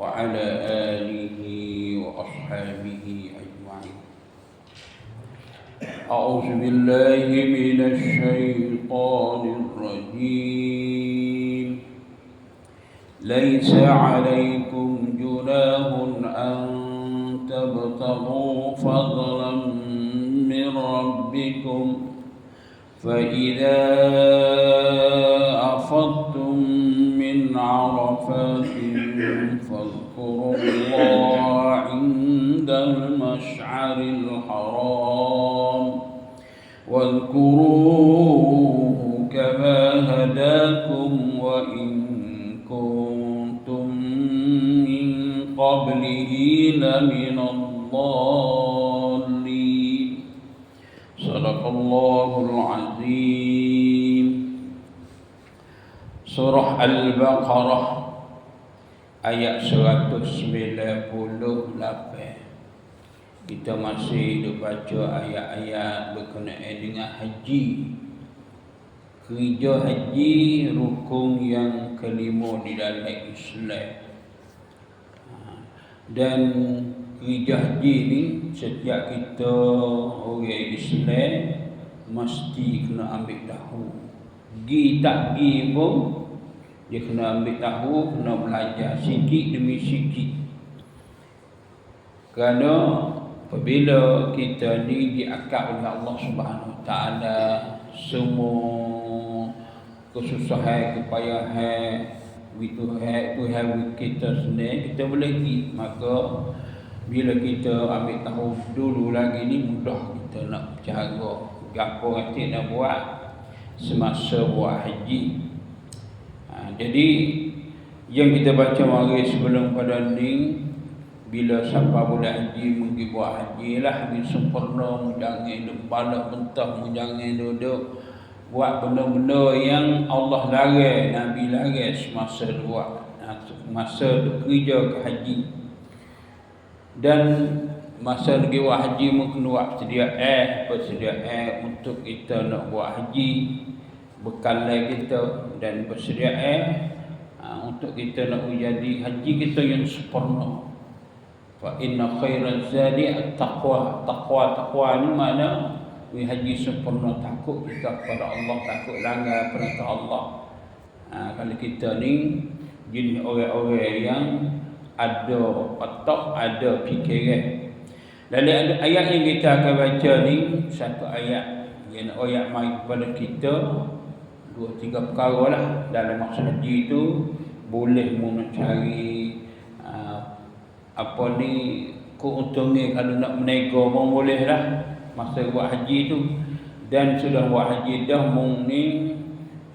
وعلى آله وأصحابه أجمعين. أعوذ بالله من الشيطان الرجيم. ليس عليكم جناه أن تبتغوا فضلا من ربكم فإذا أفضتم من عرفات الله عند المشعر الحرام. واذكروه كما هداكم وإن كنتم من قبله لمن الضالين. صدق الله العظيم. سورة البقرة. Ayat 198 kita masih duk baca ayat-ayat berkenaan dengan haji. Kerja haji rukun yang kelima di dalam Islam. Dan kerja haji ni setiap kita orang Islam mesti kena ambil tahu. Gi tak gi pun dia kena ambil tahu, kena belajar sikit demi sikit. Kerana apabila kita ni diakak oleh Allah Subhanahu Taala semua kesusahan, kepayahan itu hai hai kita sendiri kita boleh pergi. Maka bila kita ambil tahu dulu lagi ni mudah kita nak cara gapo nanti nak buat? Semasa buat haji jadi yang kita baca mari sebelum pada ni bila siapa bulan haji pergi buat haji lah habis sempurna menjangan duduk balik mentah menjangan duduk buat benda-benda yang Allah larang Nabi larang semasa buat masa kerja ke haji. Dan masa lagi buat haji mungkin buat sedia eh bersedia eh untuk kita nak buat haji bekal kita dan bersedia eh ha, untuk kita nak menjadi haji kita yang sempurna. Fa inna khairaz zadi at-taqwa. Taqwa taqwa ni mana we haji sempurna takut kita kepada Allah, takut langgar perintah Allah. Ha, kalau kita ni jenis orang-orang yang ada otak, ada fikiran. Ada ayat yang kita akan baca ni satu ayat yang ayat mai kepada kita dua tiga perkara lah. Dalam maksud haji itu boleh mu cari uh, apa ni keuntungan kalau nak menego pun boleh lah. Masa buat haji tu. Dan sudah buat haji dah mung ni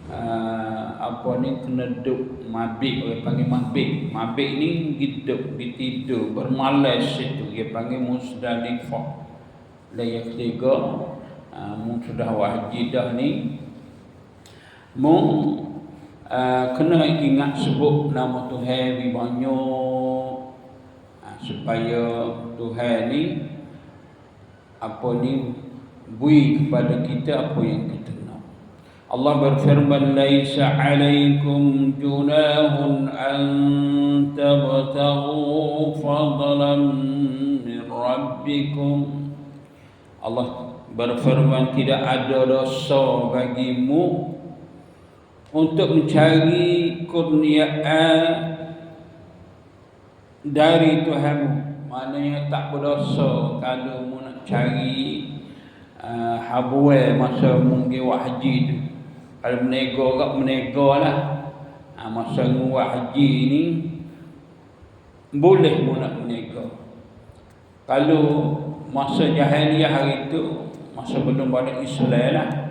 uh, apa ni kena duduk mabik. Orang panggil mabik. Mabik ni hidup ditidur bermalas itu dia panggil musdalifah. Dan yang ketiga uh, mung sudah buat haji dah ni Mung uh, kena ingat sebut nama Tuhan lebih banyak uh, supaya Tuhan ni apa ni bui kepada kita apa yang kita nak. Allah berfirman laisa alaikum junahun an tabtaghu fadlan min rabbikum Allah berfirman tidak ada dosa bagimu untuk mencari kurniaan dari Tuhan maknanya tak berdosa kalau mu nak cari uh, habuai masa mungkin buat haji tu. Kalau menego kat menego lah. Uh, masa buat haji ni boleh mu nak menego kalau masa jahiliah hari tu masa belum ada Islam lah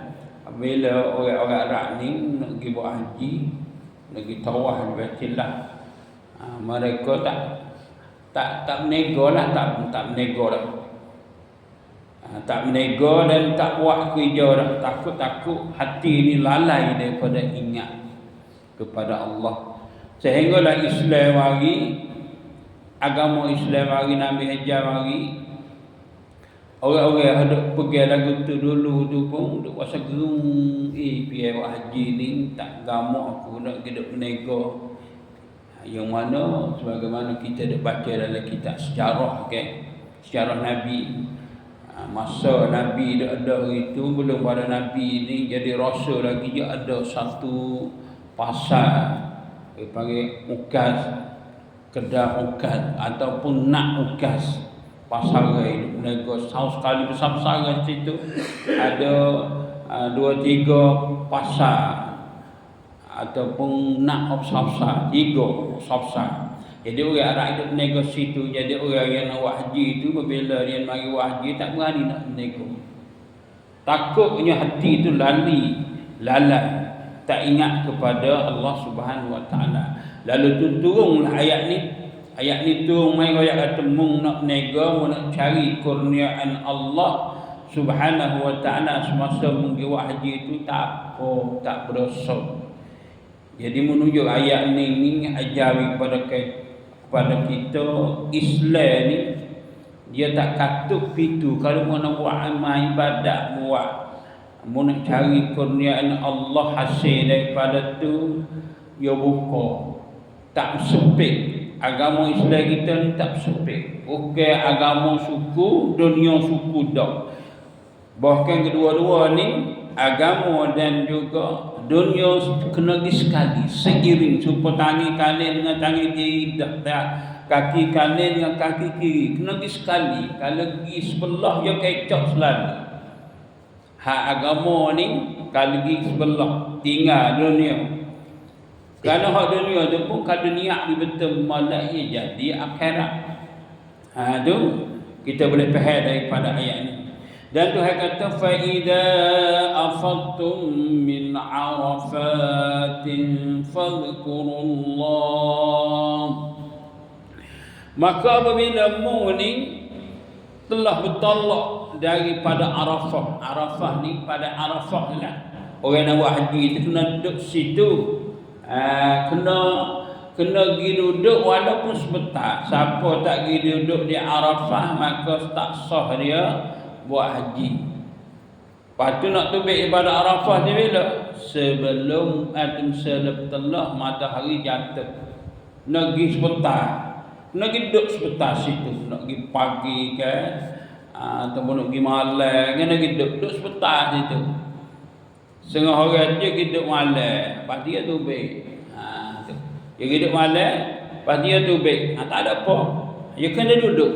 bila orang-orang Arab ni nak pergi buat haji, nak pergi tawah di Baitullah. Ha, mereka tak tak tak menego lah, tak tak menego. Ha, tak menego dan tak buat kerja dah. Takut-takut hati ni lalai daripada ingat kepada Allah. Sehinggalah Islam mari, agama Islam mari, Nabi Hajar mari, Orang-orang ada pergi lagu tu dulu tu pun duk rasa gerung eh pergi haji ni tak gamak aku nak hidup menego. Yang mana sebagaimana kita dah baca dalam kitab sejarah okay? sejarah Nabi ha, masa Nabi dah ada itu belum pada Nabi ni jadi rasul lagi dia ada satu pasar dia panggil ukas kedai ukas ataupun nak ukas pasar itu nego tahun sekali besar-besar situ ada uh, dua tiga pasar ataupun nak besar-besar tiga besar jadi orang Arab itu nego situ jadi orang yang nak wahji itu bila dia mari wahji tak berani nak nego. Takutnya hati itu lali lalai. Tak ingat kepada Allah Subhanahu Wa Taala. Lalu tu turunlah ayat ni Ayat ni tu mai royak kata mung nak nega mu nak cari kurniaan Allah Subhanahu wa taala semasa mungkin haji itu tak apa tak berdosa. Jadi menunjuk ayat ni ni ajari kepada kepada kita Islam ni dia tak katuk pintu kalau mau nak buat amal ibadat buat. Mau nak cari kurniaan Allah hasil daripada tu dia buka. Tak sempit agama Islam kita ni tak sempit. Bukan agama suku, dunia suku dah. Bahkan kedua-dua ni agama dan juga dunia kena sekali seiring. Supaya tangi kanan dengan tangi kiri dah tak. Kaki kanan dengan kaki kiri kena sekali. Kalau pergi sebelah dia kecok selalu. Hak agama ni kalau pergi sebelah tinggal dunia kerana hak dunia tu pun kalau niat di betul malah ia jadi akhirat. Ha tu kita boleh faham daripada ayat ni. Dan Tuhan kata fa idza afadtum min arafatin fadhkurullah. Maka apabila mu ni telah bertolak daripada Arafah. Arafah ni pada Arafah lah. Orang nak buat haji itu kena duduk situ Ah, kena kena pergi duduk walaupun sebentar. Siapa tak pergi duduk di Arafah maka tak sah dia buat haji. Lepas tu nak tubik ibadah Arafah ni bila? Sebelum atum telah matahari jatuh. Nak pergi sebentar. Nak pergi duduk sebentar situ. Nak pergi pagi ke. Ah, ataupun nak pergi malam. Kan nak pergi duduk, duduk sebentar situ. Setengah orang dia hidup malam, lepas dia tubik. Ha, tu. Dia hidup malam, lepas dia tubik. Ha, tak ada apa. Dia kena duduk.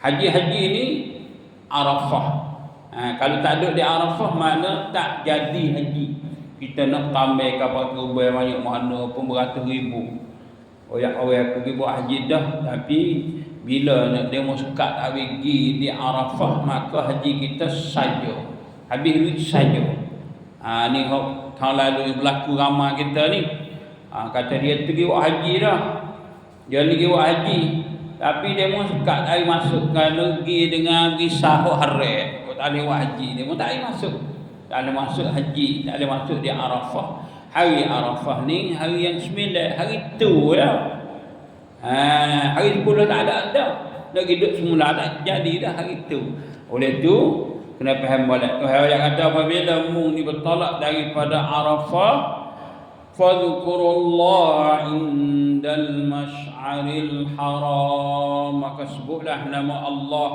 Haji-haji ni Arafah. Ha, kalau tak duduk di Arafah, mana tak jadi haji. Kita nak tambah kapal kerubah banyak mana pun beratus ribu. Orang-orang pergi buat haji dah. Tapi bila nak demo sekat tak pergi di Arafah, maka haji kita saja. Habis duit saja. Ha, ni tahun lalu berlaku ramai kita ni. Ha, kata dia pergi buat haji dah. Dia pergi buat haji. Tapi dia pun sekat tak masuk ke negeri dengan pergi sahur hari. Kau tak boleh buat haji. Dia pun tak boleh masuk. Tak boleh masuk haji. Tak boleh masuk di Arafah. Hari Arafah ni hari yang sembilan. Hari tu ya. Ha, hari sepuluh tak ada ada. Nak hidup semula tak jadi dah hari tu. Oleh tu, kena faham balik. Tuhan yang kata apabila mu ni bertolak daripada Arafah fadhkurullah indal mash'aril haram. Maka sebutlah nama Allah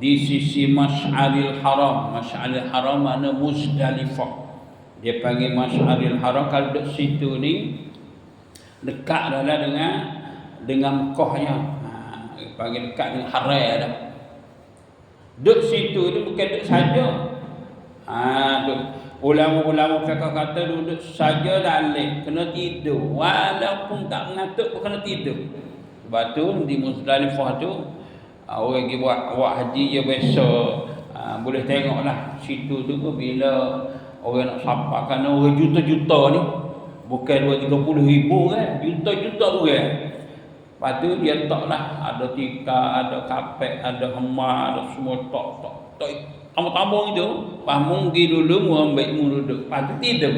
di sisi mash'aril haram. Mash'aril haram mana Muzdalifah. Dia panggil mash'aril haram. Kalau duduk situ ni dekat adalah dengan dengan Mekahnya ha, panggil dekat dengan haram dah Duduk situ tu bukan duduk saja. Ha. Ulama-ulama fiqh kata duduk saja boleh. Kena tidur. Walaupun tak mengantuk pun kena tidur. Sebab tu di Musdalifah tu, orang pergi buat, buat haji je biasa. Ha, boleh tengoklah situ tu pun bila orang nak kerana orang juta-juta ni. Bukan 2-30 ribu kan. Juta-juta kan. Tu dia tak lah Ada tika, ada kapek, ada hema, ada semua tok tok tok. Tambung-tambung itu Lepas mungkin dulu mu ambil mu duduk. Tu tidur.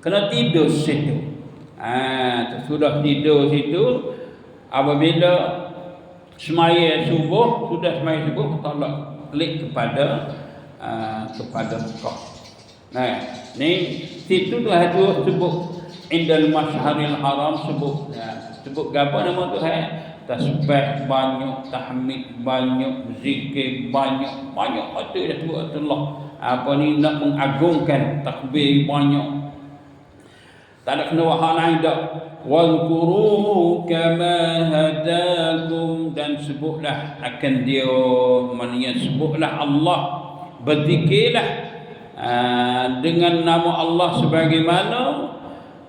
Kena tidur situ. Ha, Sudah tidur situ. Apabila Semaya subuh Sudah semaya subuh Tolak klik kepada uh, Kepada kau Nah, ni situ tu ada sebut. Indal masyharil haram sebut. Ya, sebut apa nama tu hai? Tasbih banyak tahmid banyak zikir banyak banyak kata dah sebut Allah apa ni nak mengagungkan takbir banyak? Tak ada kena wahal lain dah Wadhkuru kama hadakum. Dan sebutlah akan dia maknanya sebutlah Allah berzikirlah uh, dengan nama Allah sebagaimana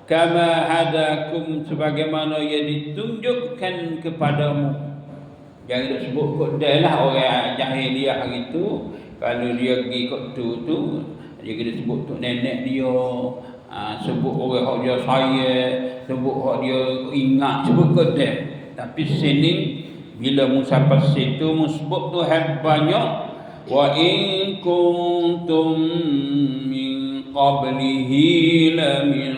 kama hadakum sebagaimana ia ditunjukkan kepadamu. Jangan dia sebut kot dia lah orang jahiliah hari tu. Kalau dia pergi kot tu tu dia kena sebut tu nenek dia. Ha, sebut orang hak dia saya sebut hak dia ingat sebut dia. Tapi sini bila Musa pas situ sebut Tuhan banyak. Wa in kuntum min qablihi la min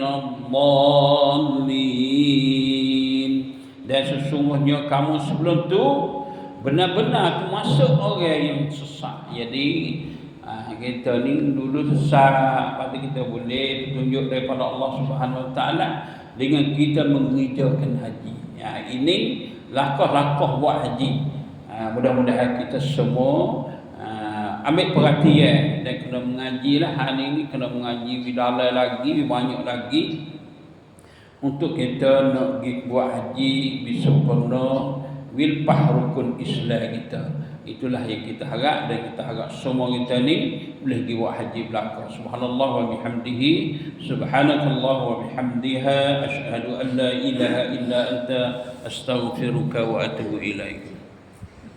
dan sesungguhnya kamu sebelum tu benar-benar termasuk orang yang sesat. Jadi Ha, kita ni dulu sesat Lepas kita boleh tunjuk daripada Allah Subhanahu Wa Taala Dengan kita mengerjakan haji. Ya, Ini lakah-lakah buat haji. Ha, Mudah-mudahan kita semua Ambil perhatian Dan kena mengaji lah Hari ini kena mengaji Bidala lagi Banyak lagi Untuk kita nak pergi buat haji Bisa penuh Wilpah rukun Islam kita Itulah yang kita harap dan kita harap semua kita ni boleh pergi buat haji belaka. Subhanallah wa bihamdihi. Subhanakallah wa bihamdiha. Ashhadu an la ilaha illa anta astaghfiruka wa atubu ilaik.